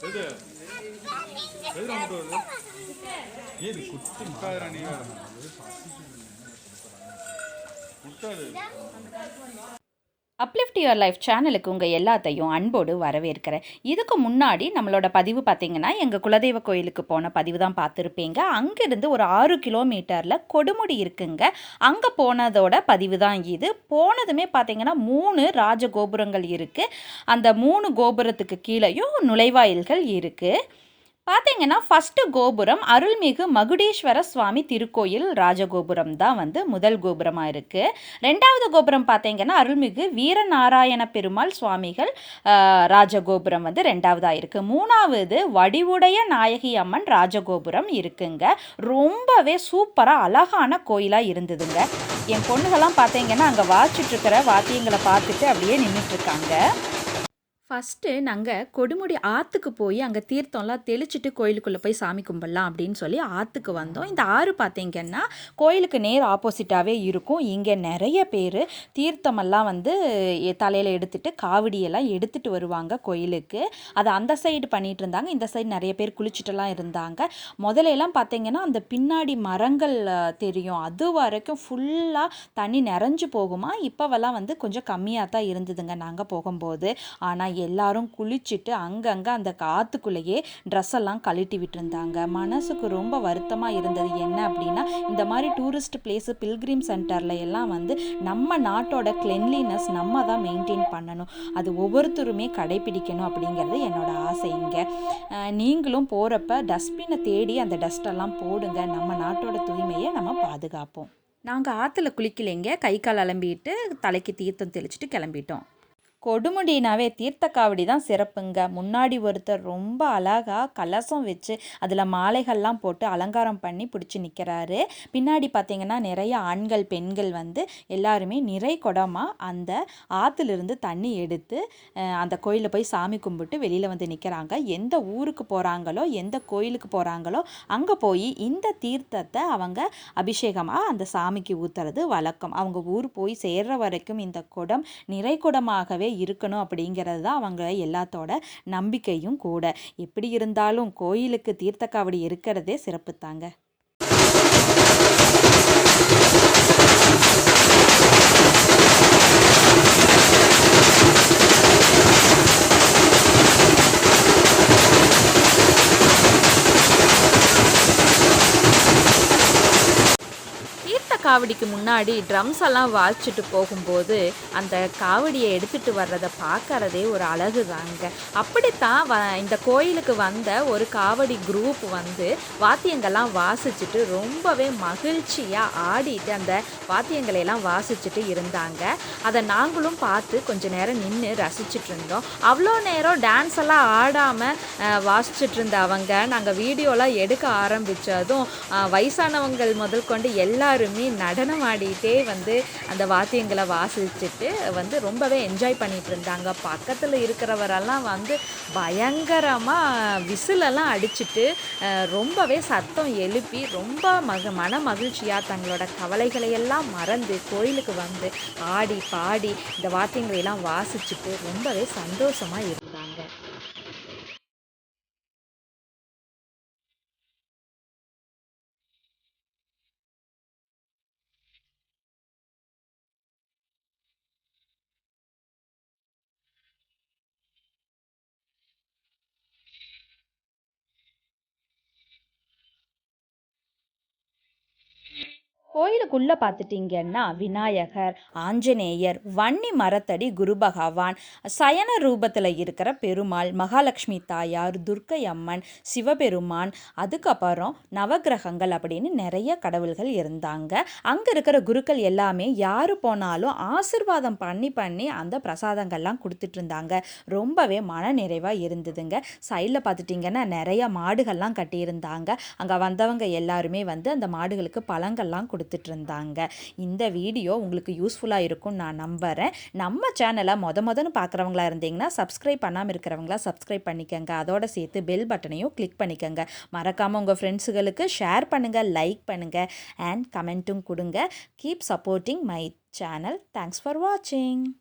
வருது? எதுல மட்டும் வருது? ஏது குத்து முட்டாதுடா நீ முட்டாது அப்லிஃப்ட் யுவர் லைஃப் சேனலுக்கு உங்கள் எல்லாத்தையும் அன்போடு வரவேற்கிறேன். இதுக்கு முன்னாடி நம்மளோட பதிவு பார்த்திங்கன்னா எங்கள் குலதெய்வ கோயிலுக்கு போன பதிவு தான் பார்த்துருப்பீங்க. அங்கேருந்து ஒரு ஆறு கிலோமீட்டரில் கொடுமுடி இருக்குங்க. அங்கே போனதோட பதிவு தான் இது. போனதுமே பார்த்திங்கன்னா மூணு ராஜ கோபுரங்கள் இருக்குது அந்த மூணு கோபுரத்துக்கு கீழேயும் நுழைவாயில்கள் இருக்குது பார்த்தீங்கன்னா ஃபஸ்ட்டு கோபுரம் அருள்மிகு மகுடேஸ்வர சுவாமி திருக்கோயில் ராஜகோபுரம் தான் வந்து முதல் கோபுரமாக இருக்குது ரெண்டாவது கோபுரம் பார்த்தீங்கன்னா அருள்மிகு வீரநாராயண பெருமாள் சுவாமிகள் ராஜகோபுரம் வந்து ரெண்டாவதாக இருக்குது மூணாவது வடிவுடைய நாயகி அம்மன் ராஜகோபுரம் இருக்குங்க. ரொம்பவே சூப்பராக அழகான கோயிலாக இருந்ததுங்க. என் பொண்ணுகள்லாம் பார்த்தீங்கன்னா அங்கே வாச்சிட்ருக்கிற வாத்தியங்களை பார்த்துட்டு அப்படியே நின்றுட்டுருக்காங்க ஃபஸ்ட்டு நாங்கள் கொடுமுடி ஆற்றுக்கு போய் அங்கே தீர்த்தம்லாம் தெளிச்சிட்டு கோயிலுக்குள்ளே போய் சாமி கும்பிடலாம் அப்படின்னு சொல்லி ஆற்றுக்கு வந்தோம். இந்த ஆறு பார்த்தீங்கன்னா கோயிலுக்கு நேர் ஆப்போசிட்டாகவே இருக்கும். இங்கே நிறைய பேர் தீர்த்தமெல்லாம் வந்து தலையில் எடுத்துட்டு காவடியெல்லாம் எடுத்துகிட்டு வருவாங்க கோயிலுக்கு. அதை அந்த சைடு பண்ணிகிட்டு இருந்தாங்க. இந்த சைடு நிறைய பேர் குளிச்சுட்டுலாம் இருந்தாங்க. முதல்ல எல்லாம் பார்த்தீங்கன்னா அந்த பின்னாடி மரங்கள் தெரியும். அது வரைக்கும் ஃபுல்லாக தண்ணி நிறைஞ்சு போகுமா? இப்போவெல்லாம் வந்து கொஞ்சம் கம்மியாக தான் இருந்ததுங்க நாங்கள் போகும்போது. ஆனால் எல்லாரும் குளிச்சுட்டு அங்கங்கே அந்த காற்றுக்குள்ளேயே ட்ரெஸ் எல்லாம் கழட்டி விட்டுருந்தாங்க. மனசுக்கு ரொம்ப வருத்தமாக இருந்தது. என்ன அப்படின்னா இந்த மாதிரி டூரிஸ்ட் பிளேஸு பில்கிரிம் சென்டரில் எல்லாம் வந்து நம்ம நாட்டோட கிளென்லினஸ் நம்ம தான் மெயின்டைன் பண்ணணும். அது ஒவ்வொருத்தருமே கடைபிடிக்கணும் அப்படிங்கிறது என்னோட ஆசை இங்கே. நீங்களும் போகிறப்ப டஸ்ட்பினை தேடி அந்த டஸ்டெல்லாம் போடுங்க. நம்ம நாட்டோட தூய்மையை நம்ம பாதுகாப்போம். நாங்கள் ஆற்றுல குளிக்கலைங்க. கை கால் அலம்பிட்டு தலைக்கு தீர்த்தம் தெளிச்சிட்டு கிளம்பிட்டோம். கொடுமுடினாவே தீர்த்த காவடி தான் சிறப்புங்க. முன்னாடி ஒருத்தர் ரொம்ப அழகாக கலசம் வச்சு அதில் மாலைகள்லாம் போட்டு அலங்காரம் பண்ணி பிடிச்சி நிற்கிறாரு பின்னாடி பார்த்தீங்கன்னா நிறைய ஆண்கள் பெண்கள் வந்து எல்லாருமே நிறை குடமாக அந்த ஆற்றுலேருந்து தண்ணி எடுத்து அந்த கோயிலில் போய் சாமி கும்பிட்டு வெளியில் வந்து நிற்கிறாங்க எந்த ஊருக்கு போகிறாங்களோ எந்த கோயிலுக்கு போகிறாங்களோ அங்கே போய் இந்த தீர்த்தத்தை அவங்க அபிஷேகமாக அந்த சாமிக்கு ஊற்றுறது வழக்கம். அவங்க ஊர் போய் சேர்ற வரைக்கும் இந்த குடம் நிறை குடமாகவே இருக்கணும் அப்படிங்கிறது தான் அவங்க எல்லாத்தோட நம்பிக்கையும் கூட. எப்படி இருந்தாலும் கோயிலுக்கு தீர்த்தக்காவடி இருக்கிறதே சிறப்பு தாங்க. தீர்த்த காவடிக்கு முன்னாடி ட்ரம்ஸ் எல்லாம் வாழ்ச்சிட்டு போகும்போது அந்த காவடியை எடுத்துட்டு வர்றதை பார்க்கறதே ஒரு அழகு தாங்க அப்படித்தான் வ இந்த கோயிலுக்கு வந்த ஒரு காவடி குரூப் வந்து வாத்தியங்கள்லாம் வாசிச்சுட்டு ரொம்பவே மகிழ்ச்சியாக ஆடிட்டு அந்த வாத்தியங்களை எல்லாம் வாசிச்சுட்டு இருந்தாங்க. அதை நாங்களும் பார்த்து கொஞ்ச நேரம் நின்று ரசிச்சுட்டு இருந்தோம். அவ்வளோ நேரம் டான்ஸ் எல்லாம் ஆடாமல் வாசிச்சுட்டு இருந்த அவங்க நாங்கள் வீடியோலாம் எடுக்க ஆரம்பித்ததும் வயசானவங்கள் முதல் கொண்டு எல்லாருமே நடனம் ஆடிட்டே வந்து அந்த வாத்தியங்களை வாசிச்சுட்டு வந்து ரொம்பவே என்ஜாய் பண்ணிட்டு இருந்தாங்க பக்கத்தில் இருக்கிறவரெல்லாம் வந்து பயங்கரமாக விசிலெல்லாம் அடிச்சுட்டு ரொம்பவே சத்தம் எழுப்பி ரொம்ப மக மன மகிழ்ச்சியாக தங்களோட கவலைகளை எல்லாம் மறந்து கோயிலுக்கு வந்து ஆடி பாடி இந்த வாத்தியங்களை எல்லாம் வாசிச்சுட்டு ரொம்பவே சந்தோஷமாக இருக்கும் கோயிலுக்குள்ளே பார்த்துட்டிங்கன்னா விநாயகர் ஆஞ்சநேயர் வன்னி மரத்தடி குரு பகவான் சயன ரூபத்தில் இருக்கிற பெருமாள் மகாலட்சுமி தாயார் துர்க்கை அம்மன் சிவபெருமான் அதுக்கப்புறம் நவக்கிரகங்கள் அப்படின்னு நிறைய கடவுள்கள் இருந்தாங்க. அங்கே இருக்கிற குருக்கள் எல்லாமே யார் போனாலும் ஆசிர்வாதம் பண்ணி பண்ணி அந்த பிரசாதங்கள்லாம் கொடுத்துட்டு இருந்தாங்க. ரொம்பவே மன நிறைவாக இருந்ததுங்க சைடில் பார்த்துட்டிங்கன்னா நிறைய மாடுகள்லாம் கட்டியிருந்தாங்க. அங்கே வந்தவங்க எல்லாருமே வந்து அந்த மாடுகளுக்கு பழங்கள்லாம் கொடுத்துட்டு இருந்தாங்க இந்த வீடியோ உங்களுக்கு யூஸ்ஃபுல்லாக இருக்கும்னு நான் நம்புகிறேன் நம்ம சேனலை மொத மொதன்னு பார்க்குறவங்களா இருந்தீங்கன்னா சப்ஸ்கிரைப் பண்ணாமல் இருக்கிறவங்களா சப்ஸ்கிரைப் பண்ணிக்கங்க. அதோட சேர்த்து பெல் பட்டனையும் கிளிக் பண்ணிக்கங்க. மறக்காமல் உங்கள் ஃப்ரெண்ட்ஸுகளுக்கு ஷேர் பண்ணுங்கள் லைக் பண்ணுங்கள் அண்ட் கமெண்ட்டும் கொடுங்க. Keep supporting my channel thanks for வாட்சிங்